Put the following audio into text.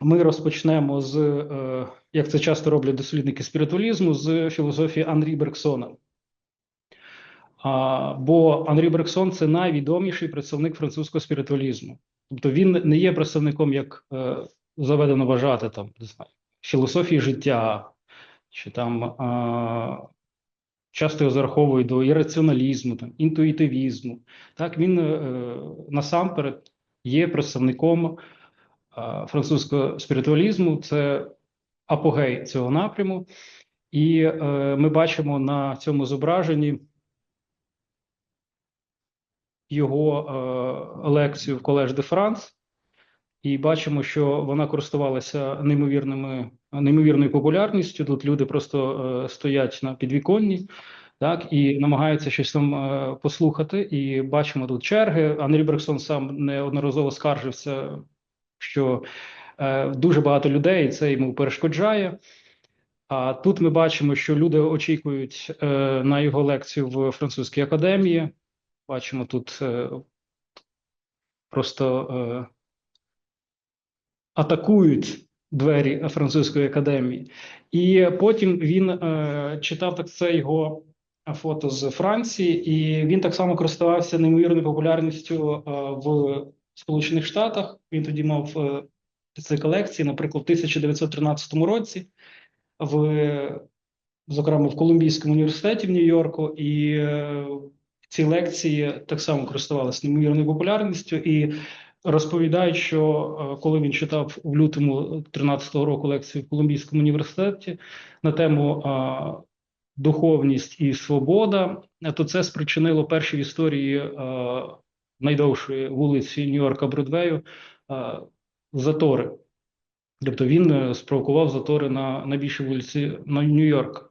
Ми розпочнемо з, е, як це часто роблять дослідники спіритуалізму, з філософії Анрі Бергсона. А, бо Анрі Бергсон це найвідоміший представник французького спіритуалізму. Тобто він не є представником, як е, заведено вважати там, не знаю, філософії життя, чи там часто його зараховують до ірраціоналізму, там, інтуїтивізму. Так, він е, насамперед є представником французького спіритуалізму, це апогей цього напряму. І е, ми бачимо на цьому зображенні його е, лекцію в Колеж де Франс, і бачимо, що вона користувалася неймовірними, неймовірною популярністю. Тут люди просто е, стоять на підвіконні. Так, і намагаються щось там е, послухати, і бачимо тут черги. Андрій Брексон сам неодноразово скаржився, що е, дуже багато людей це йому перешкоджає. А тут ми бачимо, що люди очікують е, на його лекцію в французькій академії. Бачимо тут е, просто е, атакують двері французької академії. І потім він е, читав так це його фото з Франції, і він так само користувався неймовірною популярністю е, в Сполучених Штатах. Він тоді мав е, ці колекції, наприклад, в 1913 році, в, зокрема в Колумбійському університеті в Нью-Йорку, і е, ці лекції так само користувалися неймовірною популярністю. І розповідають, що е, коли він читав в лютому 13-го року лекцію в Колумбійському університеті на тему е, духовність і свобода, то це спричинило перші в історії е, найдовшої вулиці Нью-Йорка Бродвею затори. Тобто він е, спровокував затори на найбільшій вулиці на Нью-Йорк.